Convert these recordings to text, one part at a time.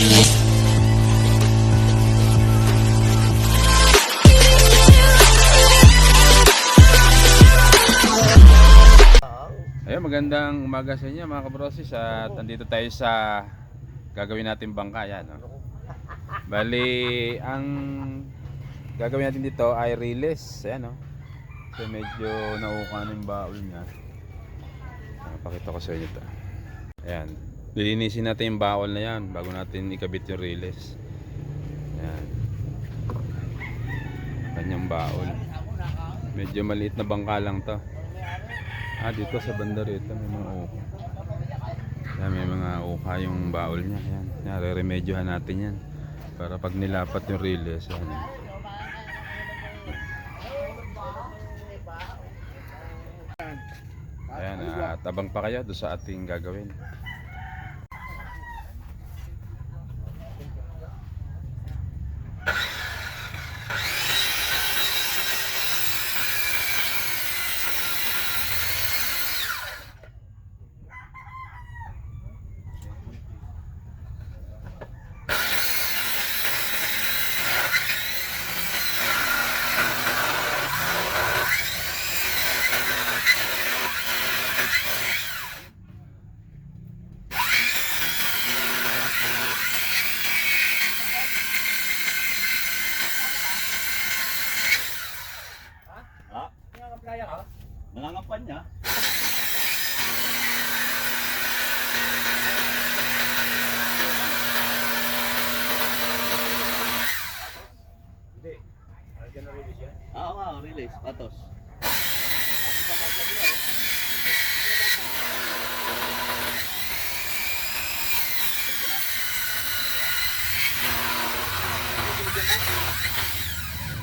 Ayun, magandang umaga sa inyo mga kabrosis at andito tayo sa gagawin natin bangka yan. No? Bali, ang gagawin natin dito ay release. Ayan, no? So medyo nauka na yung baul niya. Ah, Pakita ko sa inyo ito. Ayan. Lilinisin natin yung baul na yan bago natin ikabit yung release. Ayan. Kanyang baul. Medyo maliit na bangka lang to. Ah, dito sa banda rito may mga uka. Yan, may mga uka yung baul niya. Yan, yan re-remedyohan natin yan. Para pag nilapat yung release, yan. Ayan, at abang pa kayo doon sa ating gagawin. Nangangapan niya? Oo nga, release. Patos.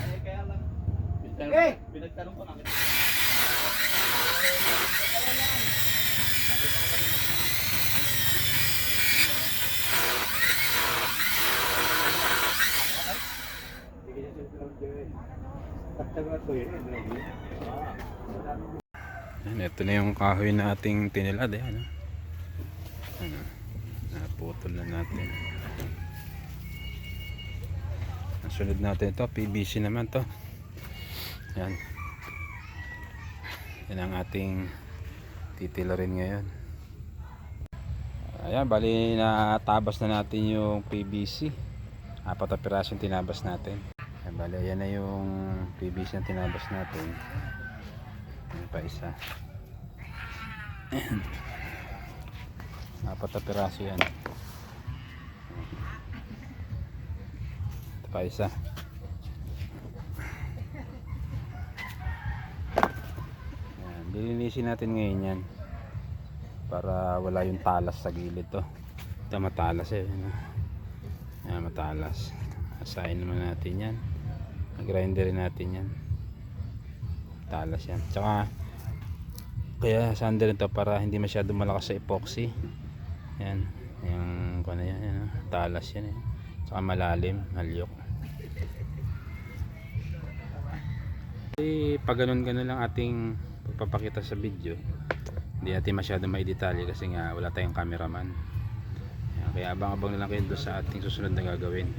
Eh, kaya lang. Eh! Pinagtanong ko na. Yan, ito na yung kahoy na ating tinilad. Eh, ano? Ano, naputol na natin. Ang sunod natin ito, PVC naman to. Yan. Yan ang ating titilarin ngayon. Ayan, bali na tabas na natin yung PVC. Apat na piraso yung tinabas natin. Ayan, bali, ayan na yung PVC na tinabas natin. Ayan pa isa. Apat na piraso yan. Ito pa isa. Ayan. Lilinisin natin ngayon yan. Para wala yung talas sa gilid to. Ito matalas eh. Ayan, matalas. Asahin naman natin yan. Grinderin natin yan. Talas yan. Tsaka kaya sander ito para hindi masyado malakas sa epoxy. Yan. Yung kung ano yan, yan ah, talas yan eh. tsaka malalim halyok eh, pag ganun ganun lang ating pagpapakita sa video hindi natin masyado may detalye kasi nga wala tayong cameraman. Kaya abang abang na lang kayo sa ating susunod na gagawin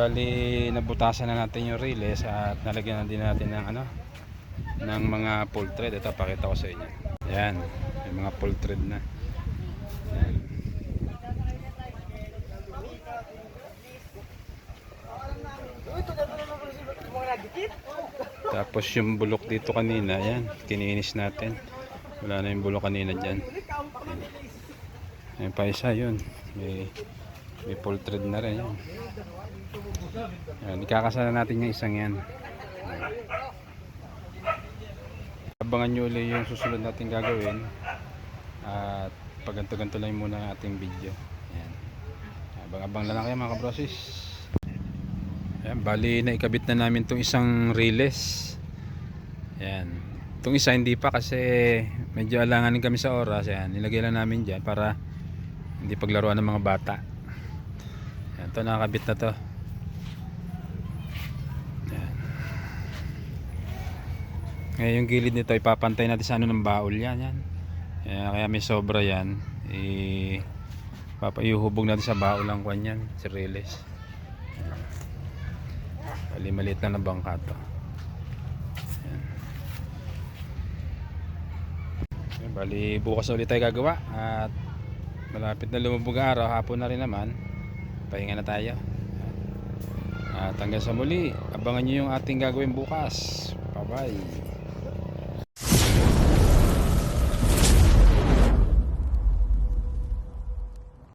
Bali, nabutasan na natin yung relays at nalagyan na din natin ng ano ng mga pull thread. Ito, pakita ko sa inyo. Yan, yung mga pull thread na. Yan. Tapos yung bulok dito kanina, yan, kininis natin. Wala na yung bulok kanina dyan. Yan pa isa yun. May, may pull thread na rin yan. Yan, ikakasala natin yung isang yan. Abangan nyo ulit yung susunod natin gagawin. At pag ganto-ganto lang muna ang ating video. Yan. Abang-abang na lang kayo mga kabrosis. Yan, bali na ikabit na namin tong isang relays. Yan. Itong isa hindi pa kasi medyo alanganin kami sa oras. Yan, nilagay lang namin dyan para hindi paglaruan ng mga bata. Yan, ito nakakabit na to. Yan. Ngayon yung gilid nito ipapantay natin sa ano ng baul yan. yan. Yan, kaya may sobra yan. I papayuhubog natin sa baul ang kwan yan. Si Riles. Bali maliit na bangka to. Yan. Bali bukas ulit tayo gagawa at malapit na lumubog araw hapon na rin naman pahinga na tayo. At hanggang sa muli abangan nyo yung ating gagawin bukas. Bye bye